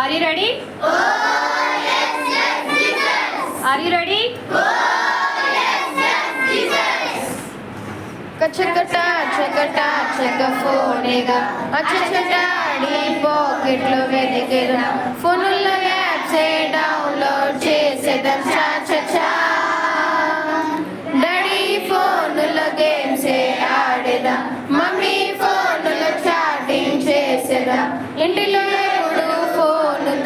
Are you ready are yes, ready కచ్చకట చకట చక ఫోనేగా అచ్చచటాడి పాకెట్లో వెతికేదా ఫోనుల్లో యాప్సే డౌన్లోడ్ చేసేదా చా చా చా డాడీ ఫోనులో గేమ్సే ఆడేదా మమ్మీ ఫోనులో చాటింగ్ చేసేదా ఇంటిలో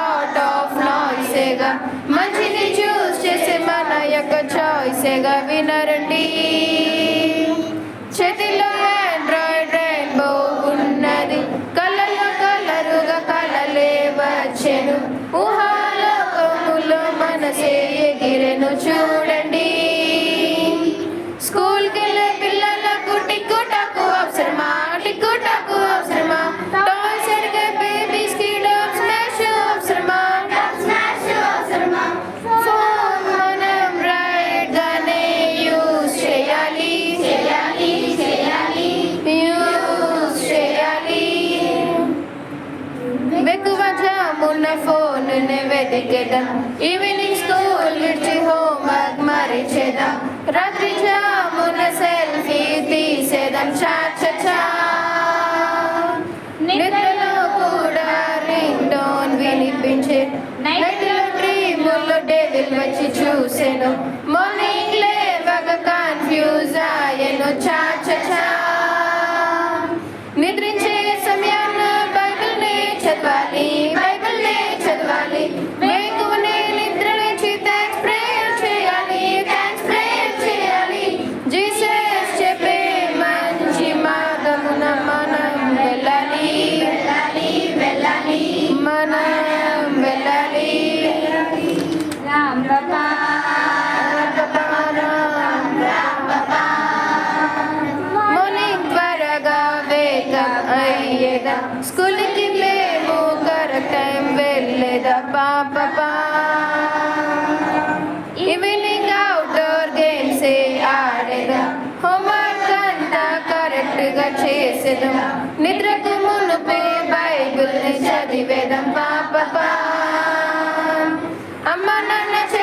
లాట్ ఆఫ్ నాయిసేగా మంచిని చూస్ చేసే మన యొక్క చాయిసేగా వినరండి చేతిలో ఆండ్రాయిడ్ రెయిన్బో ఉన్నది. కళ్ళలో కలరుగా కలలే వచ్చెను. ఊహా ఫోన్ వెతికేద్దాం ఈవినింగ్ స్కూల్ విడిచి హోంవర్క్ మరిచేదా. రాత్రి జామున సెల్ఫీ తీసేదాం. చాచా నిద్రలో కూడా రింగ్ టోన్ వినిపించే నైట్లో డ్రీముల్లో డెవిల్ వచ్చి చూసెను. స్కూల్కి మేము కరెక్ట్ టైం వెళ్ళేదా? పాప ఈవినింగ్ అవుట్డోర్ గేమ్స్ ఆడేదా? హోంవర్క్ అంతా కరెక్ట్గా చేసేదాం. నిద్రకు మునుపే బైబిల్ని చదివేదాం. పాప అమ్మ నాన్న చెప్పి